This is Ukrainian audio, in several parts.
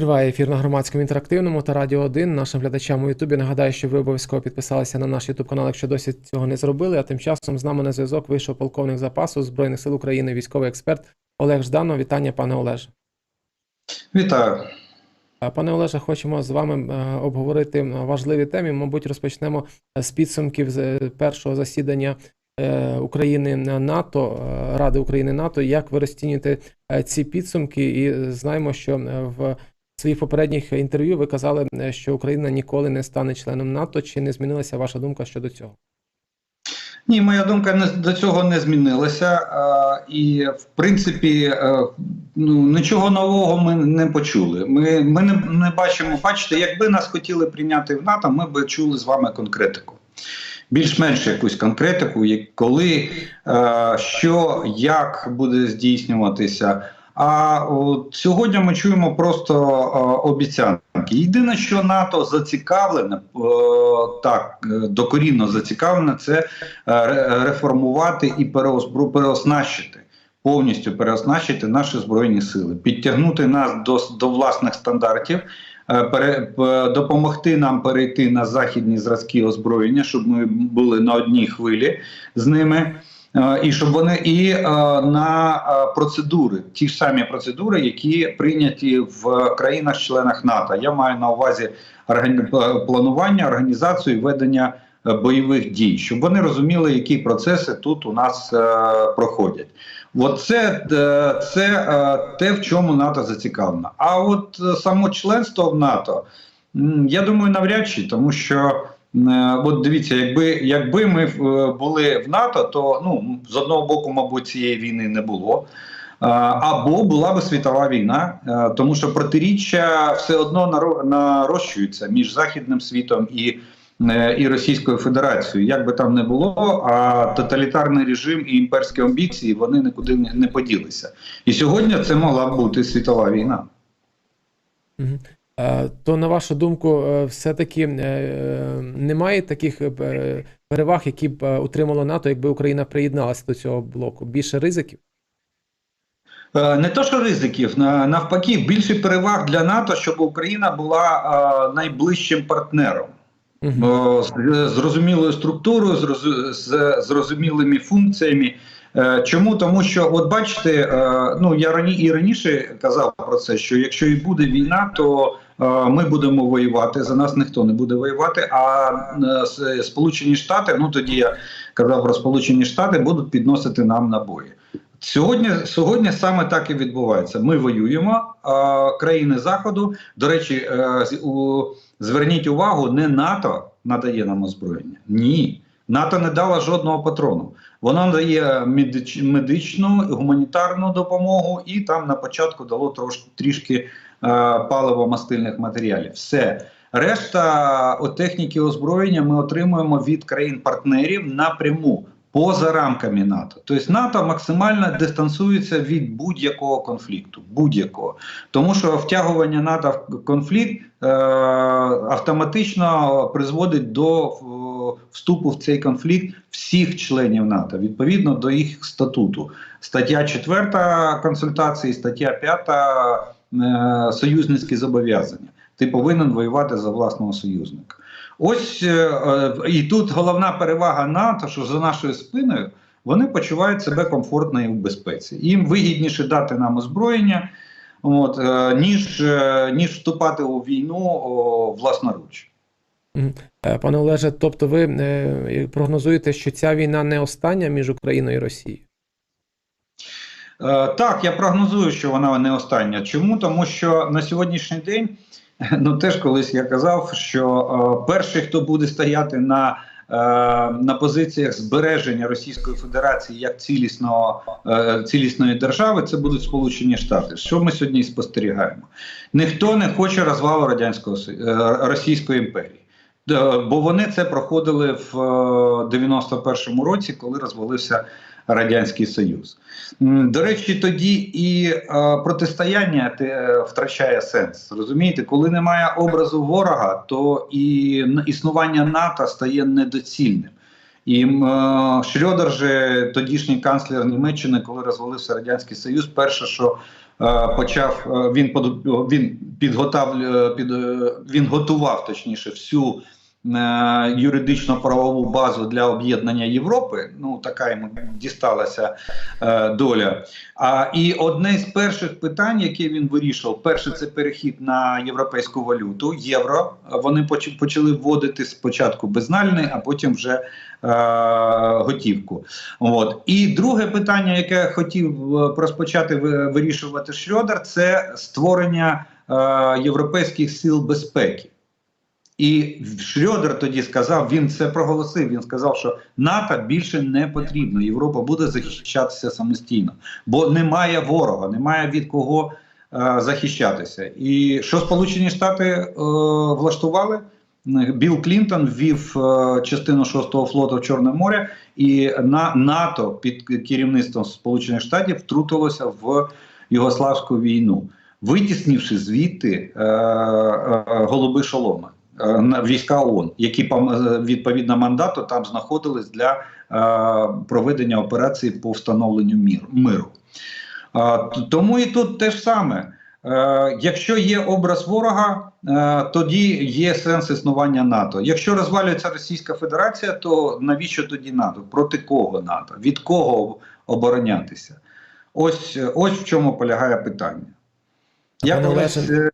Триває ефір на громадському інтерактивному та Радіо 1. Нашим глядачам у Ютубі нагадаю, що ви обов'язково підписалися на наш Ютуб канал, якщо досі цього не зробили. А тим часом з нами на зв'язок вийшов полковник запасу Збройних сил України, військовий експерт Олег Жданов. Вітання, пане Олеже. Вітаю. Пане Олеже, хочемо з вами е, обговорити важливі теми. Мабуть, розпочнемо з підсумків з е, першого засідання е, України НАТО, Ради України НАТО. Як ви розцінюєте ці підсумки? І знаємо, що е, своїх попередніх інтерв'ю ви казали, е, що Україна ніколи не стане членом НАТО. Чи не змінилася ваша думка щодо цього? Ні, моя думка не до цього не змінилася. І в принципі, е, ну нічого нового ми не почули. Ми, ми не, не бачимо. Бачите, якби нас хотіли прийняти в НАТО, ми б чули з вами конкретику. Більш-менш якусь конкретику, коли, е, що, як буде здійснюватися. А от сьогодні ми чуємо просто е, обіцянки. Єдине, що НАТО зацікавлене, е, так е, докорінно зацікавлене, це реформувати і переоснащити. Повністю переоснащити наші збройні сили, підтягнути нас до, до власних стандартів, пере, допомогти нам перейти на західні зразки озброєння, щоб ми були на одній хвилі з ними. Е, І щоб вони і е, на е, процедури, ті ж самі процедури, які прийняті в країнах-членах НАТО. Я маю на увазі планування, організацію і ведення бойових дій, щоб вони розуміли, які процеси тут у нас проходять. От це, те, в чому НАТО зацікавлено. А от само членство в НАТО, я думаю, навряд чи, тому що. Е, От дивіться, якби якби ми е, були в НАТО, то ну з одного боку, мабуть, цієї війни не було. Е, Або була би світова війна, тому що протиріччя все одно наро- нарощуються між західним світом і, і Російською Федерацією. Як би там не було, а тоталітарний режим і імперські амбіції вони нікуди не поділися. І сьогодні це могла б бути світова війна. Е, То на вашу думку, е, все-таки е, немає таких переваг, які б отримало НАТО, якби Україна приєдналася до цього блоку? Більше ризиків? Не то, що ризиків, навпаки, більше переваг для НАТО, щоб Україна була найближчим партнером. О, з зрозумілою структурою, з зрозумілими функціями. Чому? Тому що, от бачите, ну я рані і раніше казав про це, що якщо і буде війна, то ми будемо воювати. За нас ніхто не буде воювати. А е, Сполучені Штати, ну тоді я казав про Сполучені Штати, будуть підносити нам набої. Сьогодні, сьогодні саме так і відбувається. Ми воюємо, а країни Заходу, до речі, е, у, зверніть увагу, не НАТО надає нам озброєння. Ні. НАТО не дало жодного патрону. Воно надає медич, медичну, гуманітарну допомогу і там на початку дало трош, трішки е, паливо-мастильних матеріалів. Все. Решта от техніки озброєння ми отримуємо від країн-партнерів напряму поза рамками НАТО. Тобто НАТО максимально дистанціюється від будь-якого конфлікту. Будь-якого. Тому що втягування НАТО в конфлікт е, автоматично призводить до е, вступу в цей конфлікт всіх членів НАТО відповідно до їх статуту. Стаття 4 консультації, стаття 5 е, союзницькі зобов'язання. Ти повинен воювати за власного союзника. Ось е, е, і тут головна перевага НАТО, що за нашою спиною вони почувають себе комфортно і в безпеці. Їм вигідніше дати нам озброєння, от, е, ніж, е, ніж вступати у війну о, власноруч. Е, Пане Олеже, тобто ви е, прогнозуєте, що ця війна не остання між Україною і Росією? Е, Так, я прогнозую, що вона не остання. Чому? Тому що на сьогоднішній день, ну теж колись я казав, що е, перший, хто буде стояти на, е, на позиціях збереження Російської Федерації як цілісного, цілісної держави, це будуть Сполучені Штати. Що ми сьогодні спостерігаємо? Ніхто не хоче розвалу радянського Російської імперії. Бо вони це проходили в е, 91-му році, коли розвалився Радянський Союз. До речі, тоді і е, протистояння е, втрачає сенс. Розумієте, коли немає образу ворога, то і існування НАТО стає недоцільним. І е, же, тодішній канцлер Німеччини, коли розвалився Радянський Союз, перше, що почав, він, він підготав, під, він готував точніше всю юридично-правову базу для об'єднання Європи. Ну, така йому дісталася е, доля. А, і одне з перших питань, яке він вирішував, перше це перехід на європейську валюту, євро. Вони почали вводити спочатку безнальний, а потім вже е, готівку. От. І друге питання, яке хотів е, розпочати вирішувати Шрёдер, це створення е, європейських сил безпеки. І Шрёдер тоді сказав, він це проголосив. Він сказав, що НАТО більше не потрібно. Європа буде захищатися самостійно, бо немає ворога, немає від кого е, захищатися. І що Сполучені Штати е, влаштували? Білл Клінтон ввів е, частину 6-го флоту в Чорне море, і на НАТО під керівництвом Сполучених Штатів втрутилося в Югославську війну, витіснивши звідти е, е, голуби шолома на війська ООН, які е, відповідно мандату там знаходились для е, проведення операції по встановленню миру. Е, тому і тут те ж саме. Е, якщо є образ ворога, е, тоді є сенс існування НАТО. Якщо розвалюється Російська Федерація, то навіщо тоді НАТО? Проти кого НАТО? Від кого оборонятися? Ось, ось в чому полягає питання. Я колись, е,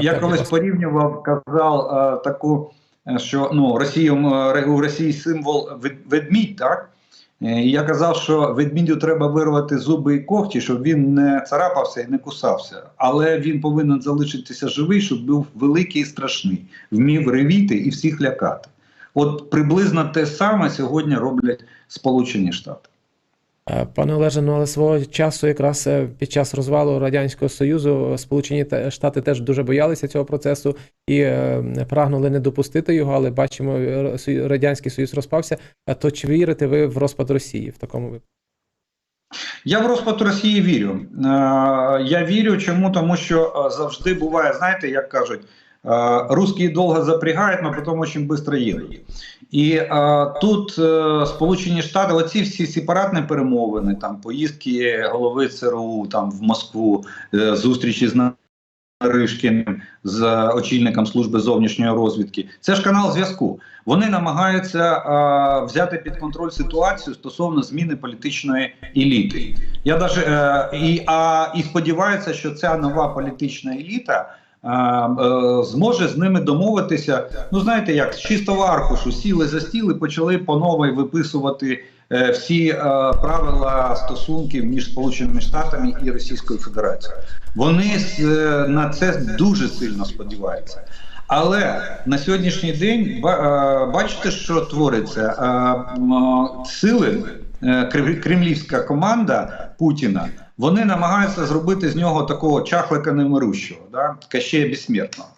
я колись порівнював, казав е, таку, е, що ну, Росію, м, у Росії символ вед- ведмідь, так? Е, І я казав, що ведмідю треба вирвати зуби і когті, щоб він не царапався і не кусався. Але він повинен залишитися живий, щоб був великий і страшний, вмів ревіти і всіх лякати. От приблизно те саме сьогодні роблять Сполучені Штати. Е, Пане Олеже, ну але свого часу, якраз е, під час розвалу Радянського Союзу, Сполучені Штати теж дуже боялися цього процесу і е, прагнули не допустити його, але бачимо, е, Радянський Союз розпався. То чи вірите ви в розпад Росії в такому випадку? Я в розпад Росії вірю. Е, я вірю, чому? Тому що е, завжди буває, знаєте, як кажуть, е, русські довго запрягають, але потім дуже швидко їдуть. І е, тут е, Сполучені Штати, оці всі сепаратні перемовини, там поїздки голови ЦРУ там в Москву, е, зустрічі з Наришкіним, з очільником служби зовнішньої розвідки. Це ж канал зв'язку. Вони намагаються е, взяти під контроль ситуацію стосовно зміни політичної еліти. Я даже е, і, а, і сподіваюся, що ця нова політична еліта. Е, Зможе з ними домовитися. Ну знаєте, як з чистого аркушу сіли за стіл і почали по новій виписувати е, всі е, правила стосунків між Сполученими Штатами і Російською Федерацією. Вони на це дуже сильно сподіваються. Але на сьогоднішній день бачите, що твориться сили. Кремлівська команда Путіна вони намагаються зробити з нього такого чахлика немирущого, да? Кащея безсмертного.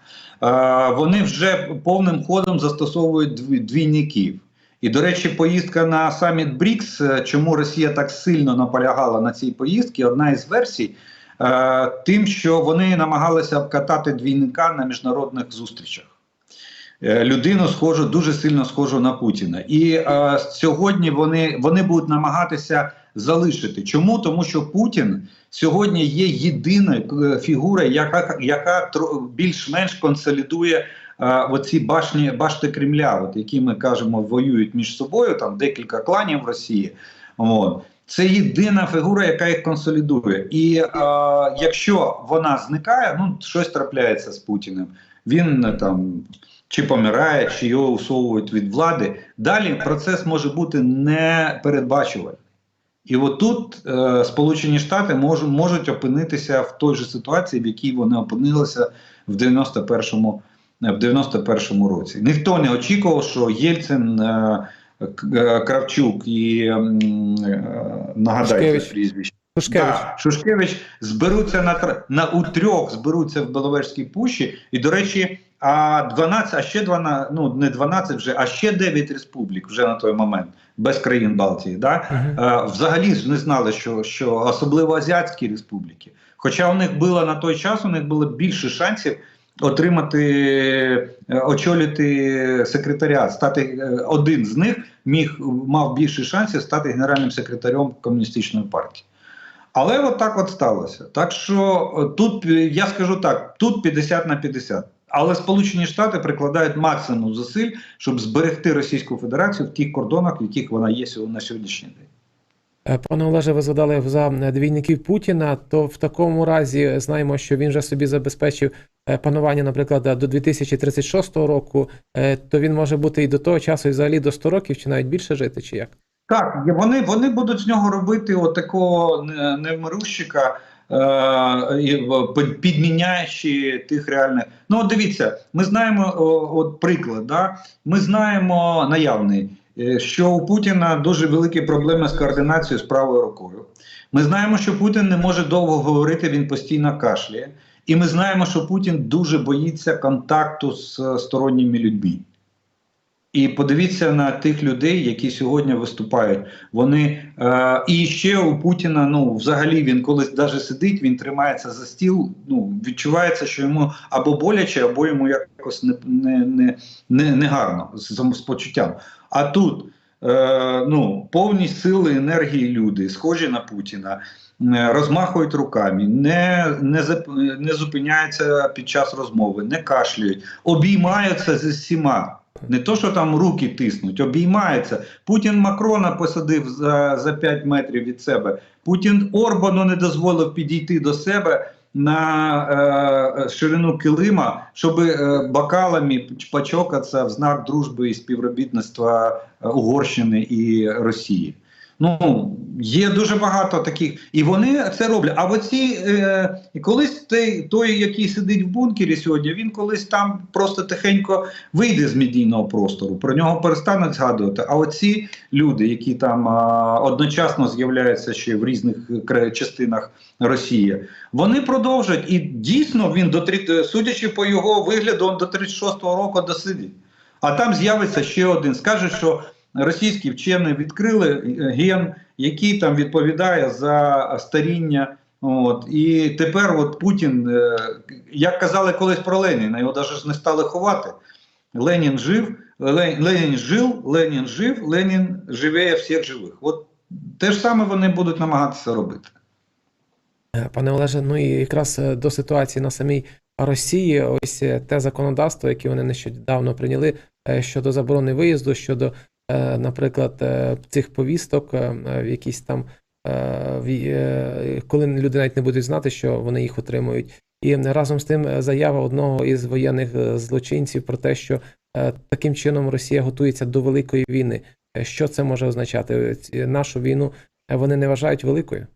Е, Вони вже повним ходом застосовують двійників. І, до речі, поїздка на саміт БРІКС, е, чому Росія так сильно наполягала на цій поїздці, одна із версій, е, тим, що вони намагалися обкатати двійника на міжнародних зустрічах. Е, Людину схожу, дуже сильно схожу на Путіна. І е, сьогодні вони, вони будуть намагатися залишити. Чому? Тому що Путін сьогодні є єдиною е, фігурою, яка, яка більш-менш консолідує е, оці башні, башти Кремля, от, які ми кажемо, воюють між собою, там декілька кланів в Росії. От. Це єдина фігура, яка їх консолідує. І е, якщо вона зникає, ну щось трапляється з Путіним. Він е, там чи помирає, чи його усовують від влади. Далі процес може бути непередбачуваний. І от тут е, Сполучені Штати можуть, можуть опинитися в той же ситуації, в якій вони опинилися в 91-му, е, в 91-му році. Ніхто не очікував, що Єльцин, е, е, Кравчук і е, нагадайте прізвище. Пушкевич. Да, Шушкевич зберуться на, на у трьох зберуться в Беловежській пущі. І, до речі, а 12, а ще 12, ну не 12 вже, а ще 9 республік вже на той момент, без країн Балтії. Да? Мгм. Е, взагалі ж не знали, що, що особливо азіатські республіки. Хоча у них було на той час, у них було більше шансів отримати, е, очолити секретаріат, стати е, один з них міг мав більше шансів стати генеральним секретарем комуністичної партії. Але от так от сталося. Так що тут я скажу так: тут 50 на 50. Але Сполучені Штати прикладають максимум зусиль, щоб зберегти Російську Федерацію в тих кордонах, в яких вона є на сьогоднішній день. Е, Пане Олеже, ви згадали за двійників Путіна. То в такому разі знаємо, що він же собі забезпечив е, панування, наприклад, до 2036 року. Е, То він може бути і до того часу, і взагалі до 100 років, чи навіть більше жити, чи як? Так, вони, вони будуть з нього робити отакого невмирущика, підміняючи тих реальних. Ну, от дивіться, ми знаємо от приклад, да? ми знаємо наявний, е, що у Путіна дуже великі проблеми з координацією з правою рукою. Ми знаємо, що Путін не може довго говорити, він постійно кашляє. І ми знаємо, що Путін дуже боїться контакту з е, сторонніми людьми. І подивіться на тих людей, які сьогодні виступають. Вони е, і ще у Путіна, ну взагалі він колись даже сидить, він тримається за стіл. Ну відчувається, що йому або боляче, або йому якось не, не, не, не, не гарно з, з почуттям. А тут е, ну повні сили енергії люди, схожі на Путіна. Розмахують руками, не, не, не зупиняються під час розмови, не кашлюють, обіймаються з всіма. Не то, що там руки тиснуть, обіймається. Путін Макрона посадив за, за 5 метрів від себе. Путін Орбану не дозволив підійти до себе на е, ширину килима, щоб е, бокалами почокатися в знак дружби і співробітництва е, Угорщини і Росії. Ну, є дуже багато таких, і вони це роблять. А оці е, колись той, той, який сидить в бункері сьогодні, він колись там просто тихенько вийде з медійного простору. Про нього перестануть згадувати. А оці люди, які там а, одночасно з'являються ще в різних частинах Росії, вони продовжать. І дійсно він до трі- судячи по його вигляду, він до 36-го року досидить. А там з'явиться ще один. Скаже, що російські вчені відкрили е, ген, який там відповідає за старіння. От і тепер от Путін, е, як казали колись про Леніна, його навіть не стали ховати. Ленін жив, Ленін жив, Ленін жив, Ленін живе всіх живих. От те ж саме вони будуть намагатися робити. Пане Олеже, ну і якраз е, до ситуації на самій Росії, ось те законодавство, яке вони нещодавно прийняли щодо заборони виїзду, щодо, наприклад, е, цих повісток, е, в якісь там, е, е, коли люди навіть не будуть знати, що вони їх отримують. І разом з тим е, заява одного із воєнних е, злочинців про те, що е, таким чином Росія готується до великої війни. Е, Що це може означати? Нашу війну е, вони не вважають великою?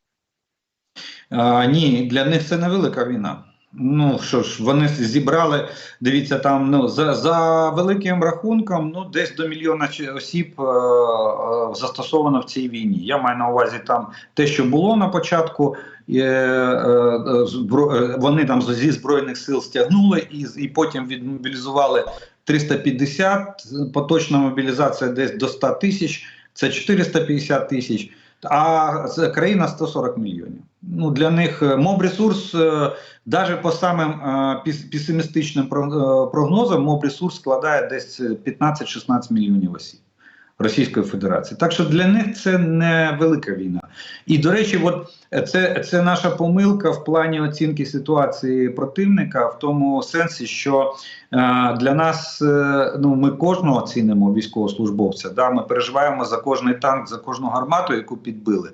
А, ні, для них це невелика війна. Ну що ж, вони зібрали, дивіться, там ну за, за великим рахунком, ну десь до мільйона осіб е, е, застосовано в цій війні. Я маю на увазі там те, що було на початку. Е, е, збро- е, вони там зі збройних сил стягнули і, і потім відмобілізували 350, поточна мобілізація десь до 100 тисяч, це 450 тисяч. А країна 140 мільйонів. Ну для них е, моб-ресурс, е, навіть по самим е, песимістичним е, прогнозам, моб-ресурс складає десь е, 15-16 мільйонів осіб Російської Федерації. Так що для них це не велика війна. І до речі, от е, це, це наша помилка в плані оцінки ситуації противника, в тому сенсі, що е, для нас е, ну ми кожного цінимо військовослужбовця. Да, ми переживаємо за кожний танк, за кожну гармату, яку підбили.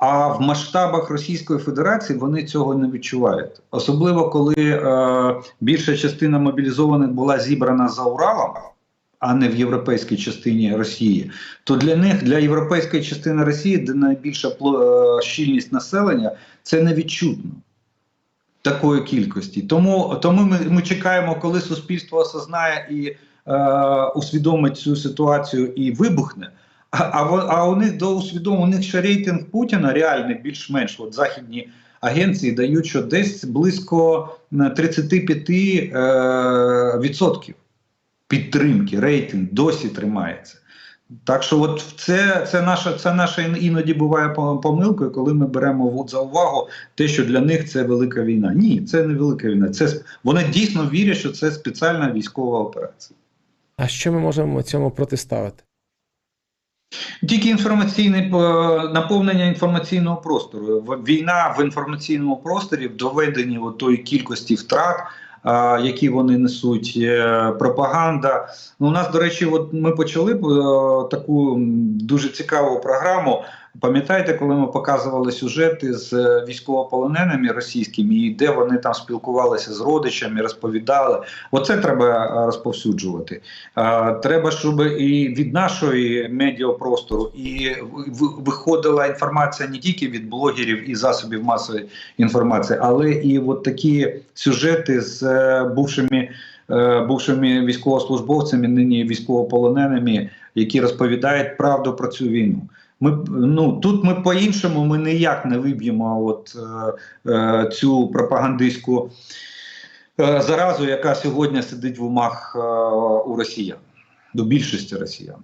А в масштабах Російської Федерації вони цього не відчувають, особливо коли е, більша частина мобілізованих була зібрана за Уралом, а не в європейській частині Росії. То для них, для європейської частини Росії, де найбільша е, щільність населення, це невідчутно такої кількості. Тому, тому ми, ми чекаємо, коли суспільство осознає і е, усвідомить цю ситуацію і вибухне. А, а, у них до усвідомлення, у них ще рейтинг Путіна реальний більш-менш. От західні агенції дають, що десь близько е, 35 е, відсотків підтримки, рейтинг досі тримається. Так що, от це, це наша це наша іноді буває помилкою, коли ми беремо за увагу те, що для них це велика війна. Ні, це не велика війна. Це вони дійсно вірять, що це спеціальна військова операція. А що ми можемо цьому протиставити? Тільки інформаційне е, наповнення інформаційного простору. Війна в інформаційному просторі в доведенні тої кількості втрат, які вони несуть, е, пропаганда. Ну, у нас, до речі, от ми почали е, таку дуже цікаву програму. Пам'ятаєте, коли ми показували сюжети з е, військовополоненими російськими, і де вони там спілкувалися з родичами, розповідали. Оце треба е, розповсюджувати. Е, Треба, щоб і від нашої медіапростору і виходила інформація не тільки від блогерів і засобів масової інформації, але і от такі сюжети з бувшими, бувшими військовослужбовцями, нині військовополоненими, які розповідають правду про цю війну. Ми ну тут ми по-іншому ми ніяк не виб'ємо от е, е, цю пропагандистську е, заразу, яка сьогодні сидить в умах е, у росіян, до більшості росіян.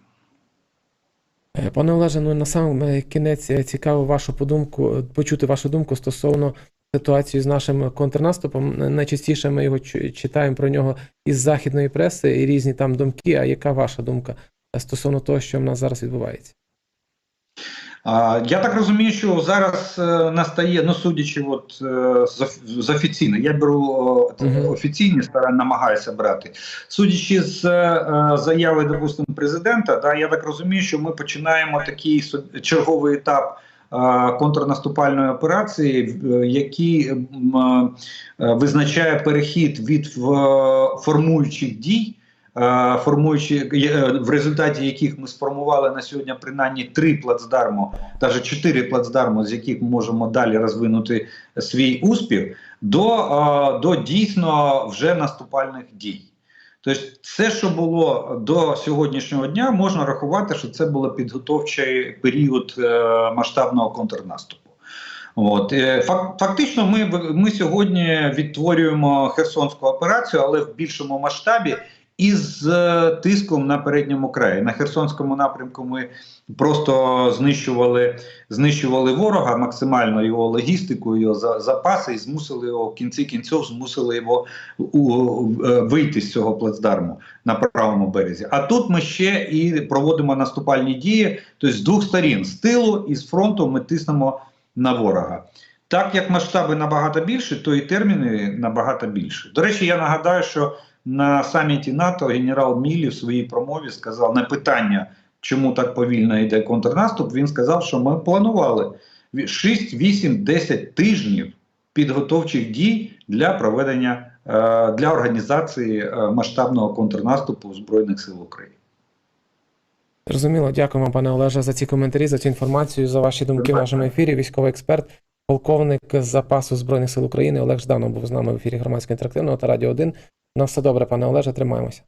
Е, Пане Олеже, ну на сам кінець е, цікаво вашу подумку, почути вашу думку стосовно ситуації з нашим контрнаступом. Найчастіше ми його читаємо про нього із західної преси і різні там думки. А яка ваша думка стосовно того, що в нас зараз відбувається? Я так розумію, що зараз е, настає, ну судячи, от е, з, офіційно, я беру е, офіційні сторони, намагаюся брати. Судячи з заяви, допустимо, президента, да, я так розумію, що ми починаємо такий черговий етап. Контрнаступальної операції, який визначає перехід від формуючих дій формуючи е, в результаті яких ми сформували на сьогодні принаймні три плацдарму, навіть чотири плацдарму, з яких ми можемо далі розвинути свій успіх, до, е, до дійсно вже наступальних дій. Тобто, все, що було до сьогоднішнього дня, можна рахувати, що це було підготовчий період е, масштабного контрнаступу. От е, фактично, ми, ми сьогодні відтворюємо Херсонську операцію, але в більшому масштабі із е, тиском на передньому краї. На Херсонському напрямку ми просто знищували, знищували ворога максимально його логістику, його запаси, і змусили його в кінці кінців, змусили його е, вийти з цього плацдарму на правому березі. А тут ми ще і проводимо наступальні дії, тобто з двох сторін з тилу і з фронту ми тиснемо на ворога. Так як масштаби набагато більші, то і терміни набагато більші. До речі, я нагадаю, що на саміті НАТО генерал Мілі в своїй промові сказав на питання, чому так повільно йде контрнаступ. Він сказав, що ми планували 6, 8, 10 тижнів підготовчих дій для проведення е, для організації е, масштабного контрнаступу Збройних сил України. Зрозуміло, дякуємо, пане Олеже, за ці коментарі, за цю інформацію, за ваші думки в нашому ефірі. Військовий експерт, полковник з запасу Збройних сил України Олег Жданов був з нами в ефірі громадського інтерактивного та Радіо 1. На все добре, пане Олеже, тримаємося.